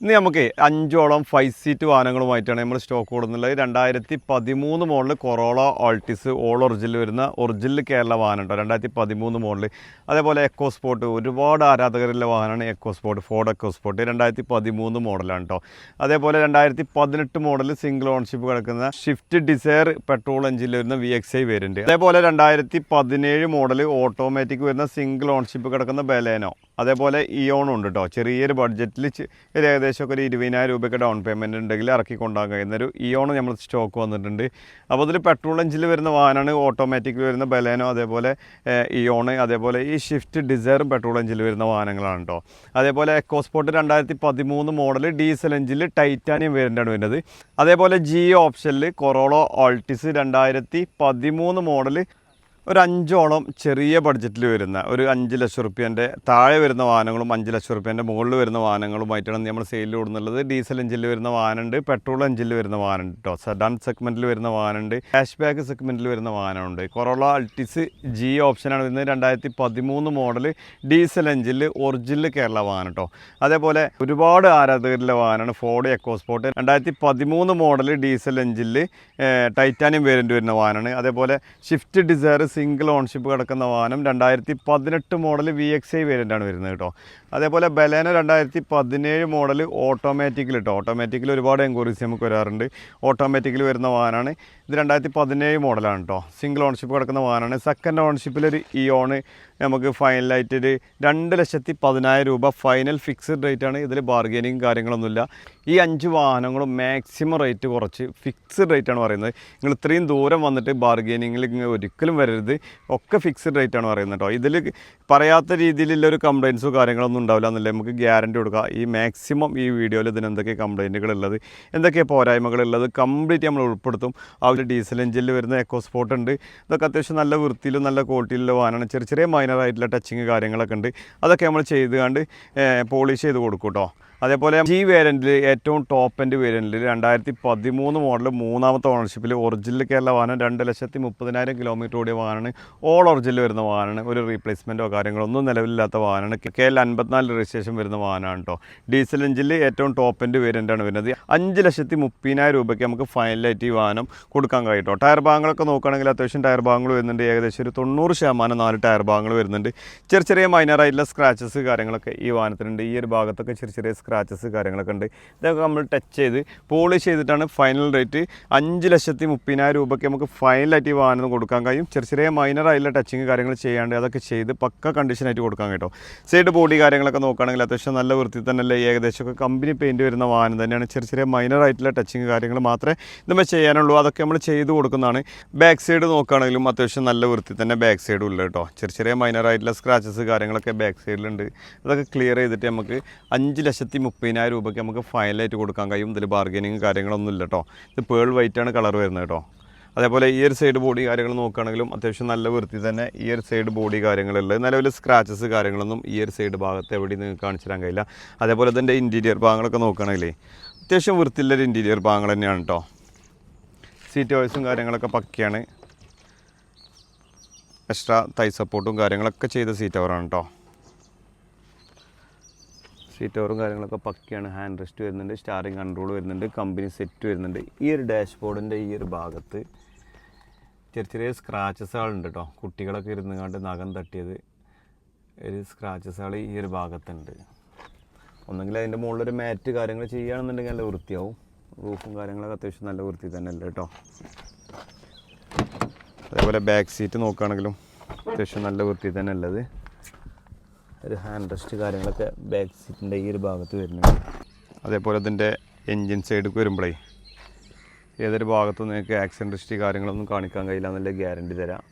ഇന്ന് നമുക്ക് അഞ്ചോളം ഫൈവ് സീറ്റ് വാഹനങ്ങളുമായിട്ടാണ് നമ്മൾ സ്റ്റോക്ക് കൊടുക്കുന്നത് രണ്ടായിരത്തി പതിമൂന്ന് model Corolla Altis all original വരുന്ന ഒറിജിനൽ കേരള വാഹനം കേട്ടോ രണ്ടായിരത്തി പതിമൂന്ന് മോഡൽ അതേപോലെ എക്കോ സ്പോർട്ട് ഒരുപാട് ആരാധകരുള്ള വാഹനമാണ് EcoSport Ford EcoSport രണ്ടായിരത്തി പതിമൂന്ന് മോഡലാണ് കേട്ടോ അതേപോലെ രണ്ടായിരത്തി പതിനെട്ട് മോഡൽ സിംഗിൾ ഓൺഷിപ്പ് കിടക്കുന്ന ഷിഫ്റ്റ് ഡിസയർ പെട്രോൾ എഞ്ചിനിൽ വരുന്ന വി എക്സ് ഐ വേരിയന്റ് അതേപോലെ രണ്ടായിരത്തി പതിനേഴ് മോഡൽ ഓട്ടോമാറ്റിക് വരുന്ന സിംഗിൾ ഓൺഷിപ്പ് കിടക്കുന്ന ബലേനോ അതേപോലെ ഇയോൺ ഉണ്ട് കേട്ടോ ചെറിയൊരു ബഡ്ജറ്റിൽ ഒരു ഏകദേശം ഒരു ഇരുപതിനായിരം രൂപയ്ക്ക് ഡൗൺ പേയ്മെന്റ് ഉണ്ടെങ്കിൽ ഇറക്കി കൊണ്ടുപോകാൻ കഴിയുന്നൊരു ഇയോൺ നമ്മൾ സ്റ്റോക്ക് വന്നിട്ടുണ്ട്. അപ്പോൾ അതിൽ പെട്രോൾ എഞ്ചിൽ വരുന്ന വാഹനമാണ് ഓട്ടോമാറ്റിക്കിൽ വരുന്ന ബലേനോ അതേപോലെ ഇയോൺ അതേപോലെ ഈ ഷിഫ്റ്റ് ഡിസയറും പെട്രോൾ എഞ്ചിൽ വരുന്ന വാഹനങ്ങളാണ് കേട്ടോ അതേപോലെ എക്കോസ്പോർട്ട് രണ്ടായിരത്തി പതിമൂന്ന് മോഡൽ ഡീസൽ എഞ്ചിൽ ടൈറ്റാനിയം വേരിന്റാണ് വരുന്നത്. അതേപോലെ ജി ഓപ്ഷനിൽ കൊറോളോ ഓൾട്ടിസ് രണ്ടായിരത്തി പതിമൂന്ന് മോഡൽ ഒരു അഞ്ചോളം ചെറിയ ബഡ്ജറ്റിൽ വരുന്ന ഒരു അഞ്ച് ലക്ഷം റുപ്യന്റെ താഴെ വരുന്ന വാഹനങ്ങളും അഞ്ച് ലക്ഷം റുപ്യന്റെ മുകളിൽ വരുന്ന വാഹനങ്ങളുമായിട്ടാണ് നമ്മൾ സെയിലിൽ കൊടുക്കുന്നത് ഡീസൽ എഞ്ചിനിൽ വരുന്ന വാഹനമുണ്ട് പെട്രോൾ എഞ്ചിനിൽ വരുന്ന വാഹനമുണ്ട് കേട്ടോ സെഡാൻ സെഗ്മെന്റിൽ വരുന്ന വാഹനമുണ്ട് ക്യാഷ് ബാക്ക് സെഗ്മെന്റിൽ വരുന്ന വാഹനമുണ്ട്. കൊറോള അൾട്ടിസ് ജി ഓപ്ഷനാണ് വരുന്നത്. രണ്ടായിരത്തി പതിമൂന്ന് മോഡൽ ഡീസൽ എഞ്ചിനിൽ ഒറിജിനൽ കേരള വാഹനം കേട്ടോ അതേപോലെ ഒരുപാട് ആരാധകരിലെ വാഹനമാണ് ഫോർഡ് എക്കോസ്പോർട്ട് രണ്ടായിരത്തി പതിമൂന്ന് മോഡൽ ഡീസൽ എഞ്ചിനിൽ ടൈറ്റാനിയം വേരിയന്റ് വരുന്ന വാഹനമാണ്. അതേപോലെ ഷിഫ്റ്റ് ഡിസയർ സിംഗിൾ ഓൺഷിപ്പ് കിടക്കുന്ന വാഹനം രണ്ടായിരത്തി പതിനെട്ട് മോഡൽ വി എക്സ് ഐ വേരിയന്റാണ് വരുന്നത് കേട്ടോ. അതേപോലെ ബലേന രണ്ടായിരത്തി പതിനേഴ് മോഡൽ ഓട്ടോമാറ്റിക്കിൽ കേട്ടോ ഓട്ടോമാറ്റിക്കിൽ ഒരുപാട് എൻക്വയറീസ് നമുക്ക് വരാറുണ്ട്. ഓട്ടോമാറ്റിക്കിൽ വരുന്ന വാഹനമാണ് ഇത് രണ്ടായിരത്തി പതിനേഴ് മോഡലാണ് കേട്ടോ സിംഗിൾ ഓണർഷിപ്പ് കിടക്കുന്ന വാഹനമാണ് സെക്കൻഡ് ഓൺഷിപ്പിലൊരു ഇയോണ് നമുക്ക് ഫൈനലായിട്ട് ഒരു രണ്ട് ലക്ഷത്തി പതിനായിരം രൂപ ഫൈനൽ ഫിക്സ്ഡ് റേറ്റ് ആണ്. ഇതിൽ ബാർഗെയിനിങ് കാര്യങ്ങളൊന്നുമില്ല. ഈ അഞ്ച് വാഹനങ്ങളും മാക്സിമം റേറ്റ് കുറച്ച് ഫിക്സ്ഡ് റേറ്റ് ആണ് പറയുന്നത്. നിങ്ങൾ ഇത്രയും ദൂരം വന്നിട്ട് ബാർഗൈനിങ്ങിൽ ഒരിക്കലും വരരുത്. ഒക്കെ ഫിക്സ്ഡ് റേറ്റ് ആണ് പറയുന്നത് കേട്ടോ ഇതിൽ പറയാത്ത രീതിയിലുള്ള ഒരു കാര്യങ്ങളൊന്നും ഉണ്ടാവില്ല എന്നല്ലേ നമുക്ക് ഗ്യാരണ്ടി കൊടുക്കുക ഈ മാക്സിമം ഈ വീഡിയോയിൽ ഇതിന് എന്തൊക്കെ കംപ്ലയിന്റുകൾ ഉള്ളത് എന്തൊക്കെ പോരായ്മകളുള്ളത് കംപ്ലീറ്റ് നമ്മൾ ഉൾപ്പെടുത്തും. ആ ഒരു ഡീസൽ എഞ്ചിനിൽ വരുന്ന എക്കോ സ്പോട്ട് ഉണ്ട്. ഇതൊക്കെ അത്യാവശ്യം നല്ല വൃത്തിയിലും നല്ല ക്വാളിറ്റിയിലുള്ള വാനാണ് ചെറിയ ചെറിയ മൈനറായിട്ടുള്ള ടച്ചിങ് കാര്യങ്ങളൊക്കെ ഉണ്ട്. അതൊക്കെ നമ്മൾ ചെയ്തുകൊണ്ട് പോളിഷ് ചെയ്ത് കൊടുക്കും കേട്ടോ അതേപോലെ ജി വേരിയന്റിൽ ഏറ്റവും ടോപ്പ് എൻഡ് വേരിയന്റിൽ രണ്ടായിരത്തി പതിമൂന്ന് മോഡൽ മൂന്നാമത്തെ ഓണർഷിപ്പിൽ ഒറിജിനൽ കേരള വാഹനം രണ്ട് ലക്ഷത്തി മുപ്പതിനായിരം കിലോമീറ്റർ ഓടിയ വാഹനമാണ്. ഓൾ ഒറിജിനൽ വരുന്ന വാഹനമാണ്. ഒരു റീപ്ലേസ്മെന്റോ കാര്യങ്ങളൊന്നും നിലവിലില്ലാത്ത വാഹനമാണ്. കെ എൽ അൻപത്തിനാല് രജിസ്ട്രേഷൻ വരുന്ന വാഹനമാണ് കേട്ടോ ഡീസൽ എഞ്ചിനിൽ ഏറ്റവും ടോപ്പ് എൻഡ് വേരിയന്റാണ് വരുന്നത്. അഞ്ച് ലക്ഷത്തി മുപ്പതിനായിരം രൂപയ്ക്ക് നമുക്ക് ഫൈനലായിട്ട് ഈ വാഹനം കൊടുക്കാൻ കഴിയും ടയർ ഭാഗങ്ങളൊക്കെ നോക്കുകയാണെങ്കിൽ അത്യാവശ്യം ടയർ ഭാഗങ്ങൾ വരുന്നുണ്ട്. ഏകദേശം ഒരു തൊണ്ണൂറ് ശതമാനം നാല് ടയർ ഭാഗങ്ങൾ വരുന്നുണ്ട്. ചെറിയ ചെറിയ മൈനറായിട്ടുള്ള സ്ക്രാച്ചസ് കാര്യങ്ങളൊക്കെ ഈ വാഹനത്തിനുണ്ട്. ഈ ഒരു ഭാഗത്തൊക്കെ ചെറിയ ചെറിയ സ്ക്രാച്ചസ് കാര്യങ്ങളൊക്കെ ഉണ്ട്. ഇതൊക്കെ നമ്മൾ ടച്ച് ചെയ്ത് പോളിഷ് ചെയ്തിട്ടാണ് ഫൈനൽ റേറ്റ് അഞ്ച് ലക്ഷത്തി മുപ്പതിനായിരം രൂപയ്ക്ക് നമുക്ക് ഫൈനലായിട്ട് ഈ വാഹനം കൊടുക്കാൻ കഴിയും. ചെറിയ ചെറിയ മൈനറായിട്ടുള്ള ടച്ചിങ് കാര്യങ്ങൾ ചെയ്യാണ്ട് അതൊക്കെ ചെയ്ത് പക്ക കണ്ടീഷനായിട്ട് കൊടുക്കാൻ കേട്ടോ. സൈഡ് ബോഡി കാര്യങ്ങളൊക്കെ നോക്കുകയാണെങ്കിൽ അത്യാവശ്യം നല്ല വൃത്തി തന്നെയല്ലേ ഏകദേശമൊക്കെ കമ്പനി പെയിന്റ് വരുന്ന വാഹനം തന്നെയാണ്. ചെറിയ ചെറിയ മൈനറായിട്ടുള്ള ടച്ചിങ് കാര്യങ്ങൾ മാത്രമേ നമ്മൾ ചെയ്യാനുള്ളൂ. അതൊക്കെ നമ്മൾ ചെയ്ത് കൊടുക്കുന്നതാണ്. ബാക്ക് സൈഡ് നോക്കുകയാണെങ്കിലും അത്യാവശ്യം നല്ല വൃത്തി തന്നെ ബാക്ക് സൈഡും ഉള്ളു കേട്ടോ. ചെറിയ ചെറിയ മൈനറായിട്ടുള്ള സ്ക്രാച്ചസ് കാര്യങ്ങളൊക്കെ ബാക്ക് സൈഡിലുണ്ട് അതൊക്കെ ക്ലിയർ ചെയ്തിട്ട് നമുക്ക് അഞ്ച് ലക്ഷത്തി മുപ്പതിനായിരം രൂപയ്ക്ക് നമുക്ക് ഫൈനലായിട്ട് കൊടുക്കാൻ കഴിയും. ഇതിൽ ബാർഗനിങ് കാര്യങ്ങളൊന്നും ഇല്ല കേട്ടോ ഇത് പേൾ വൈറ്റ് ആണ് കളർ വരുന്നത് കേട്ടോ അതേപോലെ ഈ ഒരു സൈഡ് ബോഡി കാര്യങ്ങൾ നോക്കുകയാണെങ്കിലും അത്യാവശ്യം നല്ല വൃത്തി തന്നെ ഈ ഒരു സൈഡ് ബോഡി കാര്യങ്ങളുള്ളത് നിലവിൽ സ്ക്രാച്ചസ് കാര്യങ്ങളൊന്നും ഈ ഒരു സൈഡ് ഭാഗത്ത് എവിടെയും നിങ്ങൾക്ക് കാണിച്ചു തരാൻ കഴിയില്ല. അതേപോലെ ഇതിന്റെ ഇന്റീരിയർ ഭാഗങ്ങളൊക്കെ നോക്കുകയാണെങ്കിലേ അത്യാവശ്യം വൃത്തിയുള്ളൊരു ഇന്റീരിയർ ഭാഗങ്ങൾ തന്നെയാണ് കേട്ടോ സീറ്റ് വോയ്സും കാര്യങ്ങളൊക്കെ പക്കയാണ്. എക്സ്ട്രാ തൈ സപ്പോർട്ടും കാര്യങ്ങളൊക്കെ ചെയ്ത സീറ്റ് അവറാണ് കേട്ടോ സീറ്റ് കവറും കാര്യങ്ങളൊക്കെ പക്കയാണ്. ഹാൻഡ് റെസ്റ്റ് വരുന്നുണ്ട് സ്റ്റാറിങ് കൺട്രോൾ വരുന്നുണ്ട് കമ്പനി സെറ്റ് വരുന്നുണ്ട്. ഈ ഒരു ഡാഷ്ബോർഡിന്റെ ഈ ഒരു ഭാഗത്ത് ചെറിയ ചെറിയ സ്ക്രാച്ചസുകളുണ്ട് കേട്ടോ കുട്ടികളൊക്കെ ഇരുന്ന് കണ്ട് നഖം തട്ടിയത് ഒരു സ്ക്രാച്ചസുകൾ ഈ ഒരു ഭാഗത്തുണ്ട്. ഒന്നെങ്കിൽ അതിന്റെ മുകളിലൊരു മാറ്റ് കാര്യങ്ങൾ ചെയ്യുകയാണെന്നുണ്ടെങ്കിൽ നല്ല വൃത്തിയാവും. റൂഫും കാര്യങ്ങളൊക്കെ അത്യാവശ്യം നല്ല വൃത്തി തന്നെ അല്ലേ കേട്ടോ അതേപോലെ ബാക്ക് സീറ്റ് നോക്കുകയാണെങ്കിലും അത്യാവശ്യം നല്ല വൃത്തി തന്നെ ഉള്ളത് ഒരു ഹാൻഡ് റെസ്റ്റ് കാര്യങ്ങളൊക്കെ ബാക്ക് സീറ്റിന്റെ ഈ ഒരു ഭാഗത്ത് വരുന്നുണ്ട്. അതേപോലെ അതിന്റെ എൻജിൻ സൈഡിലേക്ക് വരുമ്പോഴേ ഏതൊരു ഭാഗത്തും നിങ്ങൾക്ക് ആക്സിഡന്റ് ഹിസ്റ്ററി കാര്യങ്ങളൊന്നും കാണിക്കാൻ കഴിയില്ല എന്നുള്ള ഗ്യാരണ്ടി തരാം.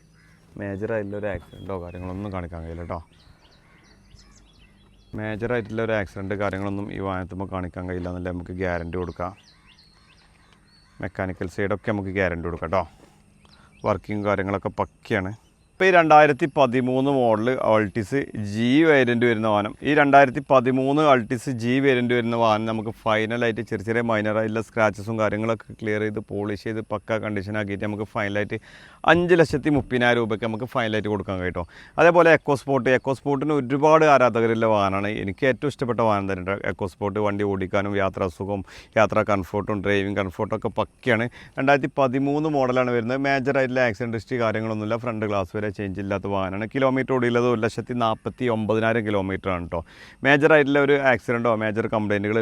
മേജറായിട്ടുള്ള ഒരു ആക്സിഡന്റോ കാര്യങ്ങളൊന്നും കാണിക്കാൻ കഴിയില്ല കേട്ടോ മേജറായിട്ടുള്ള ഒരു ആക്സിഡന്റ് കാര്യങ്ങളൊന്നും ഈ വാഹനത്തുമ്പോൾ കാണിക്കാൻ കഴിയില്ല എന്നുള്ള നമുക്ക് ഗ്യാരണ്ടി കൊടുക്കാം. മെക്കാനിക്കൽ സൈഡൊക്കെ നമുക്ക് ഗ്യാരണ്ടി കൊടുക്കാം കേട്ടോ വർക്കിംഗ് കാര്യങ്ങളൊക്കെ പക്കയാണ്. ഇപ്പോൾ ഈ രണ്ടായിരത്തി പതിമൂന്ന് മോഡൽ അൾട്ടിസ് ജി വേരിയന്റ് വരുന്ന വാഹനം. ഈ രണ്ടായിരത്തി പതിമൂന്ന് അൾട്ടിസ് ജി വേരിയന്റ് വരുന്ന വാഹനം നമുക്ക് ഫൈനലായിട്ട് ചെറിയ ചെറിയ മൈനറായിട്ടുള്ള സ്ക്രാച്ചസും കാര്യങ്ങളൊക്കെ ക്ലിയർ ചെയ്ത് പോളിഷ് ചെയ്ത് പക്ക കണ്ടീഷൻ ആക്കിയിട്ട് നമുക്ക് ഫൈനലായിട്ട് അഞ്ച് ലക്ഷത്തി മുപ്പതിനായിരം രൂപയ്ക്ക് നമുക്ക് ഫൈനലായിട്ട് കൊടുക്കാൻ കേട്ടോ. അതേപോലെ എക്കോ സ്പോർട്ട് എക്കോ സ്പോർട്ടിന് ഒരുപാട് ആരാധകരുള്ള വാഹനമാണ്. എനിക്ക് ഏറ്റവും ഇഷ്ടപ്പെട്ട വാഹനം തന്നെ എക്കോ സ്പോർട്ട് വണ്ടി ഓടിക്കാനും യാത്രാ സുഖവും യാത്രാ കംഫോർട്ടും ഡ്രൈവിംഗ് കംഫോർട്ടും ഒക്കെ പക്കയാണ്. രണ്ടായിരത്തി പതിമൂന്ന് മോഡലാണ് വരുന്നത്. മേജറായിട്ടുള്ള ആക്സിഡന്റ് ഹിസ്റ്ററി കാര്യങ്ങളൊന്നുമില്ല. ഫ്രണ്ട് ഗ്ലാസ് വരെ ചേഞ്ച് ഇല്ലാത്ത വാഹനമാണ്. കിലോമീറ്റർ ഓടിയുള്ളത് ഒരു ലക്ഷത്തി നാൽപ്പത്തി ഒമ്പതിനായിരം കിലോമീറ്റർ ആണ് കേട്ടോ മേജറായിട്ടുള്ള ഒരു ആക്സിഡന്റോ മേജർ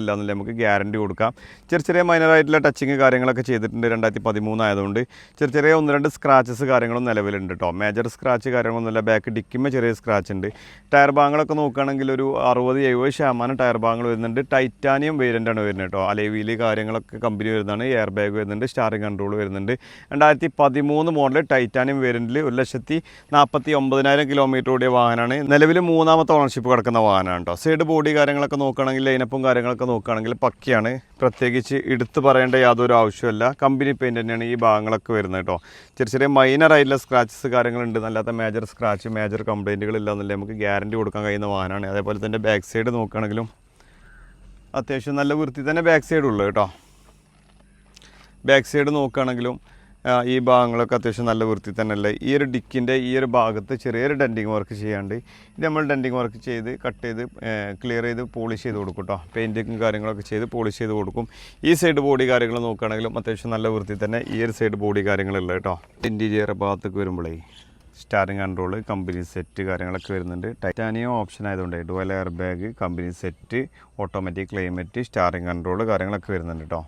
ഇല്ലാന്നില്ല നമുക്ക് ഗ്യാരണ്ടി കൊടുക്കാം. ചെറിയ ചെറിയ മൈനറായിട്ടുള്ള ടച്ചിങ് കാര്യങ്ങളൊക്കെ ചെയ്തിട്ടുണ്ട് രണ്ടായിരത്തി പതിമൂന്ന് ആയതുകൊണ്ട്. ചെറിയ ചെറിയ ഒന്ന് രണ്ട് സ്ക്രാച്ചസ് കാര്യങ്ങളും നിലവിലുണ്ട് കേട്ടോ മേജർ സ്ക്രാച്ച് കാര്യങ്ങളൊന്നുമില്ല ബാക്ക് ഡിക്കുമ്പോൾ ചെറിയ സ്ക്രാച്ച് ഉണ്ട്. ടയർ ഭാഗങ്ങളൊക്കെ നോക്കുകയാണെങ്കിൽ ഒരു അറുപത് എഴുപത് ശതമാനം ടയർ ഭാഗങ്ങൾ വരുന്നുണ്ട്. ടൈറ്റാനിയം വേരിയന്റ് ആണ് വരുന്നത് കേട്ടോ അലവിയിൽ കാര്യങ്ങളൊക്കെ കമ്പനി വരുന്നതാണ്. എയർ ബാഗ് വരുന്നുണ്ട്. സ്റ്റാറിംഗ് കൺട്രോൾ വരുന്നുണ്ട്. രണ്ടായിരത്തി പതിമൂന്ന് മോഡൽ ടൈറ്റാനിയം വേരിയന്റിൽ ഒരു ലക്ഷത്തി നാൽപ്പത്തി ഒമ്പതിനായിരം കിലോമീറ്റർ ഓടിയ വാഹനമാണ് നിലവിൽ മൂന്നാമത്തെ ഓണർഷിപ്പ് കിടക്കുന്ന വാഹനമാണ് കേട്ടോ സൈഡ് ബോഡി കാര്യങ്ങളൊക്കെ നോക്കുകയാണെങ്കിൽ ലൈനപ്പും കാര്യങ്ങളൊക്കെ നോക്കുകയാണെങ്കിൽ പക്കയാണ്. പ്രത്യേകിച്ച് എടുത്തു പറയേണ്ട യാതൊരു ആവശ്യമില്ല കമ്പനി പെയിന്റ് തന്നെയാണ് ഈ ഭാഗങ്ങളൊക്കെ വരുന്നത് കേട്ടോ ചെറിയ ചെറിയ മൈനർ ആയിട്ടുള്ള സ്ക്രാച്ചസ് കാര്യങ്ങളുണ്ട്. അല്ലാത്ത മേജർ സ്ക്രാച്ച് മേജർ കംപ്ലയിന്റുകളില്ല എന്നല്ലേ നമുക്ക് ഗ്യാരണ്ടി കൊടുക്കാൻ കഴിയുന്ന വാഹനമാണ്. അതേപോലെ തന്നെ ബാക്ക് സൈഡ് നോക്കുകയാണെങ്കിലും അത്യാവശ്യം നല്ല വൃത്തി തന്നെ ബാക്ക് സൈഡ് ഉള്ളു കേട്ടോ ബാക്ക് സൈഡ് നോക്കുകയാണെങ്കിലും ഈ ഭാഗങ്ങളൊക്കെ അത്യാവശ്യം നല്ല വൃത്തി തന്നെയല്ലേ? ഈ ഒരു ഡിക്കിന്റെ ഈ ഒരു ഭാഗത്ത് ചെറിയൊരു ഡെന്റിങ് വർക്ക് ചെയ്യാണ്ട് ഇത് നമ്മൾ ഡെന്റിങ് വർക്ക് ചെയ്ത് കട്ട് ചെയ്ത് ക്ലിയർ ചെയ്ത് പോളിഷ് ചെയ്ത് കൊടുക്കും കേട്ടോ പെയിന്റിങ്ങും കാര്യങ്ങളൊക്കെ ചെയ്ത് പോളിഷ് ചെയ്ത് കൊടുക്കും. ഈ സൈഡ് ബോഡി കാര്യങ്ങൾ നോക്കുകയാണെങ്കിലും അത്യാവശ്യം നല്ല വൃത്തി തന്നെ ഈ ഒരു സൈഡ് ബോഡി കാര്യങ്ങളുള്ളത് കേട്ടോ ഇന്റീരിയർ ഭാഗത്തേക്ക് വരുമ്പോഴേ സ്റ്റാറിംഗ് കൺട്രോൾ കമ്പനി സെറ്റ് കാര്യങ്ങളൊക്കെ വരുന്നുണ്ട്. ടൈറ്റാനിയം ഓപ്ഷൻ ആയതുകൊണ്ട് dual air bag company set automatic climate steering control കാര്യങ്ങളൊക്കെ വരുന്നുണ്ട് കേട്ടോ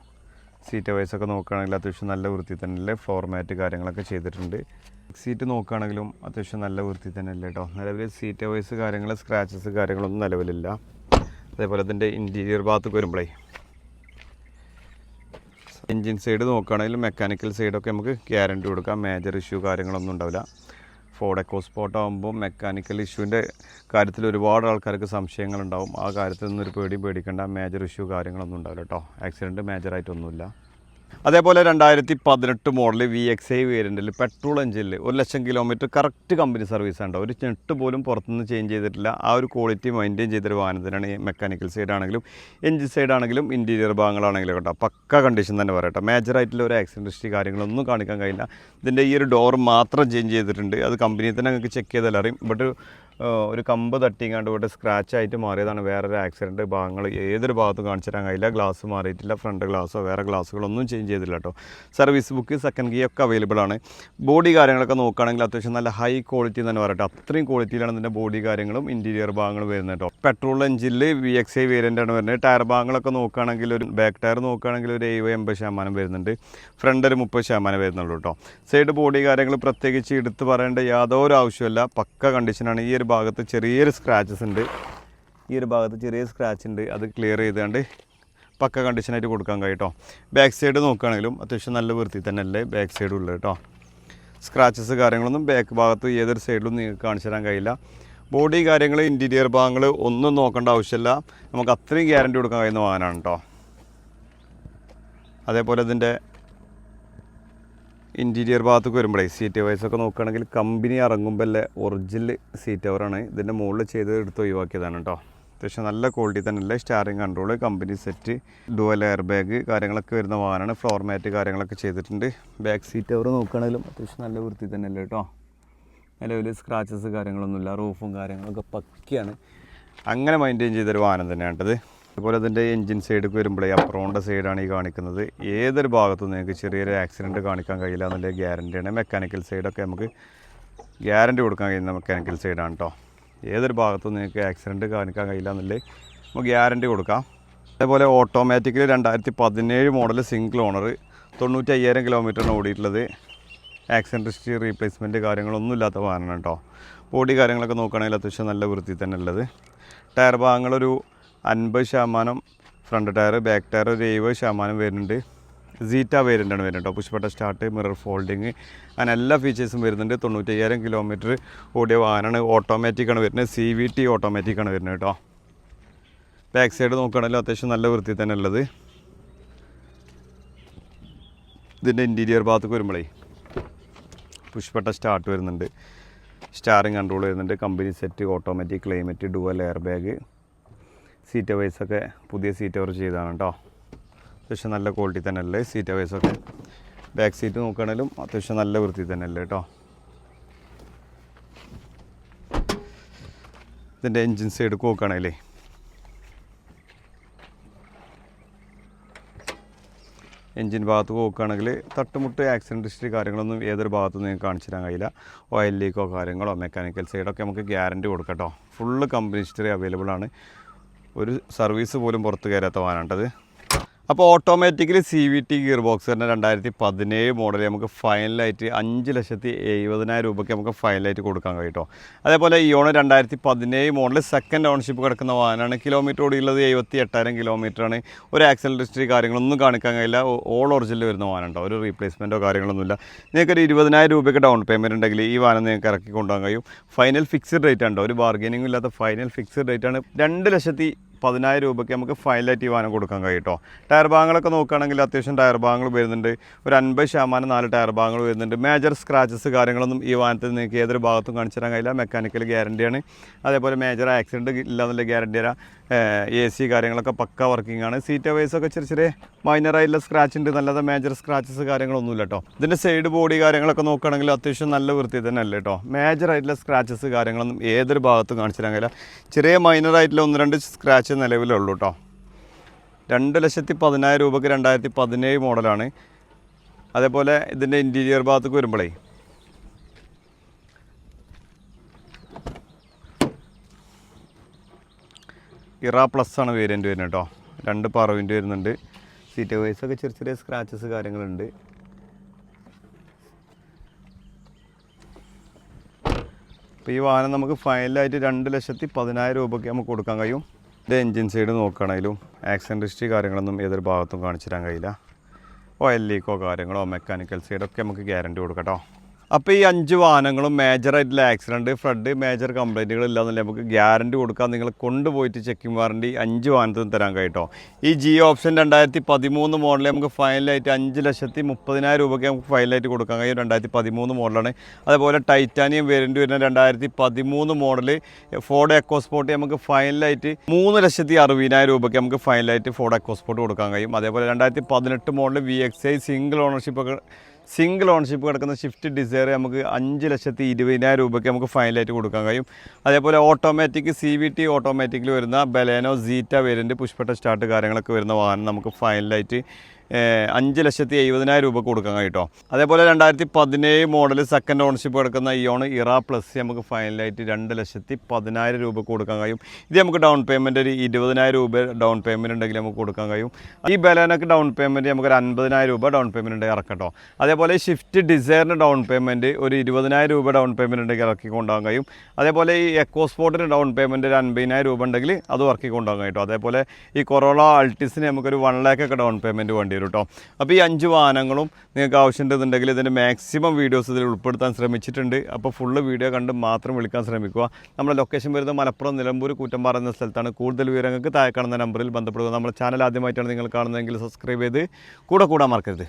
സീറ്റ് വൈസ് ഒക്കെ നോക്കുകയാണെങ്കിൽ അത്യാവശ്യം നല്ല വൃത്തി തന്നെയല്ലേ? ഫ്ലോർ മാറ്റ് കാര്യങ്ങളൊക്കെ ചെയ്തിട്ടുണ്ട്. സീറ്റ് നോക്കുകയാണെങ്കിലും അത്യാവശ്യം നല്ല വൃത്തി തന്നെയല്ലേ കേട്ടോ നിലവിൽ സീറ്റ് വൈസ് കാര്യങ്ങൾ സ്ക്രാച്ചസ് കാര്യങ്ങളൊന്നും നിലവിലില്ല. അതേപോലെ അതിന്റെ ഇന്റീരിയർ ഭാഗത്ത് വരുമ്പോഴേ എൻജിൻ സൈഡ് നോക്കുകയാണെങ്കിൽ മെക്കാനിക്കൽ സൈഡൊക്കെ നമുക്ക് ഗ്യാരണ്ടി കൊടുക്കാം. മേജർ ഇഷ്യൂ കാര്യങ്ങളൊന്നും ഉണ്ടാവില്ല. ഫോർഡ് എക്കോസ്പോർട്ട് ആകുമ്പോൾ മെക്കാനിക്കൽ ഇഷ്യൂവിന്റെ കാര്യത്തിൽ ഒരുപാട് ആൾക്കാർക്ക് സംശയങ്ങളുണ്ടാവും. ആ കാര്യത്തിൽ നിന്നൊരു പേടിയും പേടിക്കേണ്ട. മേജർ ഇഷ്യൂ കാര്യങ്ങളൊന്നും ഉണ്ടാവില്ല കേട്ടോ ആക്സിഡന്റ് മേജറായിട്ടൊന്നുമില്ല അതേപോലെ രണ്ടായിരത്തി പതിനെട്ട് മോഡൽ വി എക്സ് ഐ വേരിയന്റിൽ പെട്രോൾ എഞ്ചിനിൽ ഒരു lakh kilometre correct company service ഉണ്ടോ ഒരു ഞെട്ട് പോലും പുറത്തുനിന്ന് ചേഞ്ച് ചെയ്തിട്ടില്ല. ആ ഒരു ക്വാളിറ്റി മെയിന്റെയിൻ ചെയ്തൊരു വാഹനത്തിനാണ് മെക്കാനിക്കൽ സൈഡ് ആണെങ്കിലും എഞ്ചിൻ സൈഡ് ആണെങ്കിലും ഇന്റീരിയർ ഭാഗങ്ങളാണെങ്കിലും കേട്ടോ പക്ക കണ്ടീഷൻ തന്നെ പറയട്ടെ മേജറായിട്ടുള്ള ഒരു ആക്സിഡന്റ് ഹിസ്റ്ററി കാര്യങ്ങളൊന്നും കാണിക്കാൻ കഴിയില്ല. ഇതിന്റെ ഈ ഒരു ഡോർ മാത്രം ചേഞ്ച് ചെയ്തിട്ടുണ്ട്. അത് കമ്പനിയിൽ തന്നെ നിങ്ങൾക്ക് ചെക്ക് ചെയ്താൽ അറിയും. ബട്ട് ഒരു കമ്പ് തട്ടിങ്ങാണ്ട് ഇവിടെ സ്ക്രാച്ച് ആയിട്ട് മാറിയതാണ്. വേറൊരു ആക്സിഡന്റ് ഭാഗങ്ങൾ ഏതൊരു ഭാഗത്തും കാണിച്ചു തരാൻ കഴിയില്ല. ഗ്ലാസ് മാറിയിട്ടില്ല. ഫ്രണ്ട് ഗ്ലാസ്സോ വേറെ ഗ്ലാസ്സുകളൊന്നും ചേഞ്ച് ചെയ്തില്ല കേട്ടോ സർവീസ് ബുക്ക് സെക്കൻഡ് ഗിയർ ഒക്കെ അവൈലബിൾ ആണ്. ബോഡി കാര്യങ്ങളൊക്കെ നോക്കുകയാണെങ്കിൽ അത്യാവശ്യം നല്ല ഹൈ ക്വാളിറ്റി തന്നെ പറയട്ടെ. അത്രയും ക്വാളിറ്റിയിലാണ് ഇതിന്റെ ബോഡി കാര്യങ്ങളും ഇന്റീരിയർ ഭാഗങ്ങളും വരുന്നത് കേട്ടോ പെട്രോൾ എഞ്ചിനിൽ വി എക്സ് ഐ വേരിയന്റ് ആണ് വരുന്നത്. ടയർ ഭാഗങ്ങളൊക്കെ നോക്കുകയാണെങ്കിൽ ഒരു ബാക്ക് ടയർ നോക്കുകയാണെങ്കിൽ ഒരു എഴുപത് എൺപത് ശതമാനം വരുന്നുണ്ട്. ഫ്രണ്ട് ഒരു മുപ്പത് ശതമാനം വരുന്നുള്ളൂ കേട്ടോ സൈഡ് ബോഡി കാര്യങ്ങൾ പ്രത്യേകിച്ച് എടുത്ത് പറയേണ്ട യാതൊരു ആവശ്യമില്ല പക്ക കണ്ടീഷനാണ് ഈ ഒരു ഭാഗത്ത് ചെറിയൊരു സ്ക്രാച്ചസ് ഉണ്ട്. ഈ ഒരു ഭാഗത്ത് ചെറിയ സ്ക്രാച്ച് ഉണ്ട്. അത് ക്ലിയർ ചെയ്താണ്ട് പക്ക കണ്ടീഷനായിട്ട് കൊടുക്കാൻ കഴിയും കേട്ടോ ബാക്ക് സൈഡ് നോക്കുകയാണെങ്കിലും അത്യാവശ്യം നല്ല വൃത്തി തന്നെ അല്ലേ ബാക്ക് സൈഡ് ഉള്ളത് കേട്ടോ സ്ക്രാച്ചസ് കാര്യങ്ങളൊന്നും ബാക്ക് ഭാഗത്ത് ഏതൊരു സൈഡിലും നിങ്ങൾക്ക് കാണിച്ചു തരാൻ കഴിയില്ല. ബോഡി കാര്യങ്ങൾ ഇന്റീരിയർ ഭാഗങ്ങൾ ഒന്നും നോക്കേണ്ട ആവശ്യമില്ല. നമുക്ക് അത്രയും ഗ്യാരണ്ടി കൊടുക്കാൻ കഴിയുന്ന വാഹനമാണ് കേട്ടോ അതേപോലെ ഇതിന്റെ ഇന്റീരിയർ ഭാഗത്തേക്ക് വരുമ്പോഴേ സീറ്റ് വൈസ് ഒക്കെ നോക്കുകയാണെങ്കിൽ കമ്പനി ഇറങ്ങുമ്പോൾ അല്ലേ ഒറിജിനൽ സീറ്റ് കവറാണ് ഇതിന്റെ മുകളിൽ ചെയ്ത് എടുത്ത് ഒഴിവാക്കിയതാണ് കേട്ടോ അത്യാവശ്യം നല്ല ക്വാളിറ്റി തന്നെ അല്ലേ steering control company set dual air bag കാര്യങ്ങളൊക്കെ വരുന്ന വാഹനമാണ്. ഫ്ലോർ മാറ്റ് കാര്യങ്ങളൊക്കെ ചെയ്തിട്ടുണ്ട്. ബാക്ക് സീറ്റ് അവർ നോക്കുകയാണെങ്കിലും അത്യാവശ്യം നല്ല വൃത്തി തന്നെയല്ലേ കേട്ടോ? നിലവിൽ സ്ക്രാച്ചസ് കാര്യങ്ങളൊന്നുമില്ല. റൂഫും കാര്യങ്ങളൊക്കെ പക്കിയാണ്. അങ്ങനെ മെയിന്റെയിൻ ചെയ്തൊരു വാഹനം തന്നെയാണ് അതുപോലെ അതിന്റെ എൻജിൻ സൈഡിലേക്ക് വരുമ്പോഴേ അപ്രോണ്ട സൈഡാണ് ഈ കാണിക്കുന്നത്. ഏതൊരു ഭാഗത്തും നിങ്ങൾക്ക് ചെറിയൊരു ആക്സിഡന്റ് കാണിക്കാൻ കഴിയില്ല എന്നുള്ള ഗ്യാരണ്ടിയാണ് മെക്കാനിക്കൽ സൈഡൊക്കെ നമുക്ക് ഗ്യാരണ്ടി കൊടുക്കാൻ കഴിയുന്ന മെക്കാനിക്കൽ സൈഡാണ് കേട്ടോ. ഏതൊരു ഭാഗത്തും നിങ്ങൾക്ക് ആക്സിഡന്റ് കാണിക്കാൻ കഴിയില്ല എന്നുള്ളത് നമുക്ക് ഗ്യാരണ്ടി കൊടുക്കാം. അതേപോലെ ഓട്ടോമാറ്റിക്കലി രണ്ടായിരത്തി പതിനേഴ് മോഡൽ സിംഗിൾ ഓണർ തൊണ്ണൂറ്റി അയ്യായിരം കിലോമീറ്ററാണ് ഓടിയിട്ടുള്ളത്. ആക്സിഡന്റ് ഹിസ്റ്ററി റീപ്ലേസ്മെന്റ് കാര്യങ്ങളൊന്നും ഇല്ലാത്ത വാഹനമാണ് കേട്ടോ. ബോഡി കാര്യങ്ങളൊക്കെ നോക്കുകയാണെങ്കിൽ അത്യാവശ്യം നല്ല വൃത്തി തന്നെ ഉള്ളത്. ടയർ ഭാഗങ്ങളൊരു അൻപത് ശതമാനം ഫ്രണ്ട് ടയർ ബാക്ക് ടയർ ഒരു എഴുപത് ശതമാനം വരുന്നുണ്ട്. സീറ്റ വേരിയന്റാണ് വരുന്നത് കേട്ടോ. പുഷ്പട്ട സ്റ്റാർട്ട് മിറർ ഫോൾഡിങ് അങ്ങനെ എല്ലാ ഫീച്ചേഴ്സും വരുന്നുണ്ട്. തൊണ്ണൂറ്റയ്യായിരം കിലോമീറ്റർ ഓടിയ വാഹനമാണ്. ഓട്ടോമാറ്റിക്കാണ് വരുന്നത്. സി വി ടി ഓട്ടോമാറ്റിക്കാണ് വരുന്നത് കേട്ടോ. ബാക്ക് സൈഡ് നോക്കുകയാണെങ്കിൽ അത്യാവശ്യം നല്ല വൃത്തി തന്നെ ഉള്ളത്. ഇതിന്റെ ഇന്റീരിയർ ഭാഗത്തേക്ക് വരുമ്പോഴേ പുഷ്പട്ട സ്റ്റാർട്ട് വരുന്നുണ്ട്. സ്റ്റാറിങ് കൺട്രോൾ വരുന്നുണ്ട്. Company set automatic climate dual air bag seat വൈസൊക്കെ പുതിയ സീറ്റ് അവർ ചെയ്തതാണ് കേട്ടോ. അത്യാവശ്യം നല്ല ക്വാളിറ്റി തന്നെ അല്ലേ സീറ്റ് വൈസൊക്കെ ബാക്ക് സീറ്റ് നോക്കുകയാണെങ്കിലും അത്യാവശ്യം നല്ല വൃത്തി തന്നെ അല്ലേ കേട്ടോ ഇതിന്റെ എൻജിൻ സൈഡ് നോക്കുകയാണെങ്കിലേ. എൻജിൻ ഭാഗത്ത് നോക്കുകയാണെങ്കിൽ തട്ടുമുട്ട് ആക്സിഡന്റ് ഹിസ്റ്ററി കാര്യങ്ങളൊന്നും ഏതൊരു ഭാഗത്തും നിങ്ങൾക്ക് കാണിച്ചു തരാൻ കഴിയില്ല. ഓയിൽ ലീക്കോ കാര്യങ്ങളോ മെക്കാനിക്കൽ സൈഡൊക്കെ നമുക്ക് ഗ്യാരണ്ടി കൊടുക്കാം കേട്ടോ ഫുള്ള് കമ്പനി ഹിസ്റ്ററി അവൈലബിൾ ആണ്. ഒരു സർവീസ് പോലും പുറത്ത് കയറാത്ത വാനാണ്ടത് അപ്പോൾ automatically C V T gear box തന്നെ രണ്ടായിരത്തി പതിനേഴ് മോഡൽ നമുക്ക് ഫൈനലായിട്ട് അഞ്ച് ലക്ഷത്തി എഴുപതിനായിരം രൂപയ്ക്ക് നമുക്ക് ഫൈനലായിട്ട് കൊടുക്കാൻ കഴിയും കേട്ടോ അതേപോലെ ഓണം രണ്ടായിരത്തി പതിനേഴ് മോഡൽ സെക്കൻഡ് ഓണർഷിപ്പ് കിടക്കുന്ന വാഹനമാണ്. കിലോമീറ്റർ ഓടിയുള്ളത് എഴുപത്തി എട്ടായിരം കിലോമീറ്ററാണ് ഒരു ആക്സിഡന്റ് ഹിസ്റ്ററി കാര്യങ്ങളൊന്നും കാണിക്കാൻ കഴിയില്ല. ഓൾ ഒറിജിനൽ വരുന്ന വാഹനം ഒരു റീപ്ലേസ്മെന്റോ കാര്യങ്ങളൊന്നുമില്ല. നിങ്ങൾക്കൊരു ഇരുപതിനായിരം രൂപയ്ക്ക് ഡൗൺ പേയ്മെന്റ് ഉണ്ടെങ്കിൽ ഈ വാഹനം നിങ്ങൾക്ക് ഇറക്കി കൊണ്ടുപോകാൻ കഴിയും. ഫൈനൽ ഫിക്സ്ഡ് റേറ്റ് ആണ് ഒരു ബാർഗെനിങ്ങും ഇല്ലാത്ത ഫൈനൽ ഫിക്സ്ഡ് റേറ്റ് ആണ്. രണ്ട് ലക്ഷത്തി പതിനായിരം രൂപയ്ക്ക് നമുക്ക് ഫൈനലായിട്ട് ഈ വാഹനം കൊടുക്കാൻ കഴിയും ടയർ ഭാഗങ്ങളൊക്കെ നോക്കുകയാണെങ്കിൽ അത്യാവശ്യം ടയർ ഭാഗങ്ങൾ വരുന്നുണ്ട്. ഒരു അൻപത് ശതമാനം നാല് ടയർ ഭാഗങ്ങൾ വരുന്നുണ്ട്. മേജർ സ്ക്രാച്ചസ് കാര്യങ്ങളൊന്നും ഈ വാഹനത്തിൽ നിങ്ങൾക്ക് ഏതൊരു ഭാഗത്തും കാണിച്ചു തരാൻ കഴിയില്ല. മെക്കാനിക്കൽ ഗ്യാരണ്ടിയാണ് അതേപോലെ മേജർ ആക്സിഡന്റ് ഇല്ലാന്നുള്ള ഗ്യാരണ്ടി തരാം. എ സി കാര്യങ്ങളൊക്കെ പക്ക വർക്കിംഗ് ആണ്. സീറ്റ് വൈസൊക്കെ ചെറിയ ചെറിയ മൈനറായിട്ടുള്ള സ്ക്രാച്ച് ഉണ്ട്. നല്ലത് മേജർ സ്ക്രാച്ചസ് കാര്യങ്ങളൊന്നുമില്ല കേട്ടോ ഇതിന്റെ സൈഡ് ബോഡി കാര്യങ്ങളൊക്കെ നോക്കുകയാണെങ്കിൽ അത്യാവശ്യം നല്ല വൃത്തി തന്നെ അല്ലേ കേട്ടോ മേജർ ആയിട്ടുള്ള സ്ക്രാച്ചസ് കാര്യങ്ങളൊന്നും ഏതൊരു ഭാഗത്തും കാണിച്ചു തരാൻ കഴിയില്ല. ചെറിയ മൈനറായിട്ടുള്ള ഒന്ന് രണ്ട് സ്ക്രാച്ച് നിലവിലുള്ളൂ കേട്ടോ രണ്ട് ലക്ഷത്തി പതിനായിരം രൂപയ്ക്ക് രണ്ടായിരത്തി പതിനേഴ് മോഡലാണ് അതേപോലെ ഇതിന്റെ ഇന്റീരിയർ ഭാഗത്തേക്ക് വരുമ്പോഴേ ഇറ പ്ലസ് ആണ് വേരിയന്റ് വരുന്നത് കേട്ടോ രണ്ട് പറവിന്റെ വരുന്നുണ്ട്. സീറ്റ് വൈസൊക്കെ ചെറിയ ചെറിയ സ്ക്രാച്ചസ് കാര്യങ്ങളുണ്ട്. അപ്പോൾ ഈ വാഹനം നമുക്ക് ഫൈനലായിട്ട് രണ്ട് ലക്ഷത്തി പതിനായിരം രൂപയ്ക്ക് നമുക്ക് കൊടുക്കാൻ കഴിയും. ഇതിന്റെ എൻജിൻ സൈഡ് നോക്കുകയാണെങ്കിലും ആക്സിഡന്റ് ഹിസ്റ്ററി കാര്യങ്ങളൊന്നും ഏതൊരു ഭാഗത്തും കാണിച്ചു തരാൻ കഴിയില്ല. ഓയിൽ ലീക്കോ കാര്യങ്ങളോ മെക്കാനിക്കൽ സൈഡൊക്കെ നമുക്ക് ഗ്യാരണ്ടി കൊടുക്കാം കേട്ടോ അപ്പോൾ ഈ അഞ്ച് വാഹനങ്ങളും മേജറായിട്ടുള്ള ആക്സിഡന്റ് ഫ്ലഡ് മേജർ കംപ്ലൈന്റുകൾ ഇല്ലാന്നല്ലേ നമുക്ക് ഗ്യാരണ്ടി കൊടുക്കാൻ നിങ്ങൾ കൊണ്ടുപോയിട്ട് ചെക്കിംഗ് വാറണ്ടി അഞ്ച് വാഹനത്തിനും തരാൻ കഴിയട്ടോ ഈ ജിയോ ഓപ്ഷൻ രണ്ടായിരത്തി പതിമൂന്ന് മോഡലിൽ നമുക്ക് ഫൈനലായിട്ട് അഞ്ച് ലക്ഷത്തി മുപ്പതിനായിരം രൂപയ്ക്ക് നമുക്ക് ഫൈനലായിട്ട് കൊടുക്കാൻ കഴിയും രണ്ടായിരത്തി പതിമൂന്ന് മോഡലാണ് അതേപോലെ ടൈറ്റാനിയം വേരിയന്റ് വരുന്ന രണ്ടായിരത്തി പതിമൂന്ന് മോഡൽ ഫോർഡ് എക്കോസ്പോർട്ട് നമുക്ക് ഫൈനലായിട്ട് മൂന്ന് ലക്ഷത്തി അറുപതിനായിരം രൂപയ്ക്ക് നമുക്ക് ഫൈനലായിട്ട് ഫോർഡ് എക്കോസ്പോർട്ട് കൊടുക്കാൻ കഴിയും. അതേപോലെ രണ്ടായിരത്തി പതിനെട്ട് model V X I single ownership ഒക്കെ സിംഗിൾ ഓണർഷിപ്പ് കിടക്കുന്ന ഷിഫ്റ്റ് ഡിസയർ നമുക്ക് അഞ്ച് ലക്ഷത്തി ഇരുപതിനായിരം രൂപയ്ക്ക് നമുക്ക് ഫൈനലായിട്ട് കൊടുക്കാൻ കഴിയും. അതേപോലെ ഓട്ടോമാറ്റിക് സി വി ടി ഓട്ടോമാറ്റിക്കിൽ വരുന്ന ബലേനോ സീറ്റ വേരിന്റെ പുഷ്പട്ട സ്റ്റാർട്ട് കാര്യങ്ങളൊക്കെ വരുന്ന വാഹനം നമുക്ക് ഫൈനലായിട്ട് അഞ്ച് ലക്ഷത്തി എഴുപതിനായിരം രൂപ കൊടുക്കാൻ കേട്ടോ അതേപോലെ രണ്ടായിരത്തി പതിനേഴ് മോഡൽ സെക്കൻഡ് ഓണർഷിപ്പ് എടുക്കുന്ന ഇയോൺ ഇറ പ്ലസ് നമുക്ക് ഫൈനലായിട്ട് രണ്ട് ലക്ഷത്തി പതിനായിരം രൂപ കൊടുക്കാൻ കഴിയും. ഇത് നമുക്ക് ഡൗൺ പേയ്മെന്റ് ഒരു ഇരുപതിനായിരം രൂപ ഡൗൺ പേയ്മെന്റ് ഉണ്ടെങ്കിൽ നമുക്ക് കൊടുക്കാൻ കഴിയും. ഈ ബലേനൊക്കെ ഡൗൺ പേയ്മെന്റ് നമുക്ക് ഒരു അൻപതിനായിരം രൂപ ഡൗൺ പേയ്മെന്റ് ഉണ്ടെങ്കിൽ ഇറക്കട്ടോ അതേപോലെ ഷിഫ്റ്റ് ഡിസൈറിന് ഡൗൺ പേയ്മെന്റ് ഒരു ഇരുപതിനായിരം രൂപ ഡൗൺ പേയ്മെന്റ് ഉണ്ടെങ്കിൽ ഇറക്കി കൊണ്ടുപോകാൻ കഴിയും. അതേപോലെ ഈ എക്കോ സ്പോർട്ടിന് ഡൗൺ പേയ്മെന്റ് ഒരു അൻപതിനായിരം രൂപ ഉണ്ടെങ്കിൽ അത് ഇറക്കി കൊണ്ടുപോകാൻ കഴിയും അതേപോലെ ഈ കൊറോള അൾട്ടിസിന് നമുക്കൊരു വൺ ലാക്കൊക്കെ ഡൗൺ പേയ്മെന്റ് വേണ്ടി വരും കേട്ടോ അപ്പോൾ ഈ അഞ്ച് വാഹനങ്ങളും നിങ്ങൾക്ക് ആവശ്യമുണ്ടെന്നുണ്ടെങ്കിൽ ഇതിന്റെ മാക്സിമം വീഡിയോസ് ഇതിൽ ഉൾപ്പെടുത്താൻ ശ്രമിച്ചിട്ടുണ്ട്. അപ്പോൾ ഫുള്ള് വീഡിയോ കണ്ട് മാത്രം വിളിക്കാൻ ശ്രമിക്കുക. നമ്മുടെ ലൊക്കേഷൻ വരുന്നത് മലപ്പുറം നിലമ്പൂർ കൂറ്റമ്പാറ എന്ന സ്ഥലത്താണ്. കൂടുതൽ വിവരങ്ങൾക്ക് താഴെ കാണുന്ന നമ്പറിൽ ബന്ധപ്പെടുക. നമ്മുടെ ചാനൽ ആദ്യമായിട്ടാണ് നിങ്ങൾ കാണുന്നതെങ്കിൽ സബ്സ്ക്രൈബ് ചെയ്ത് കൂടെ കൂടാൻ മറക്കരുത്.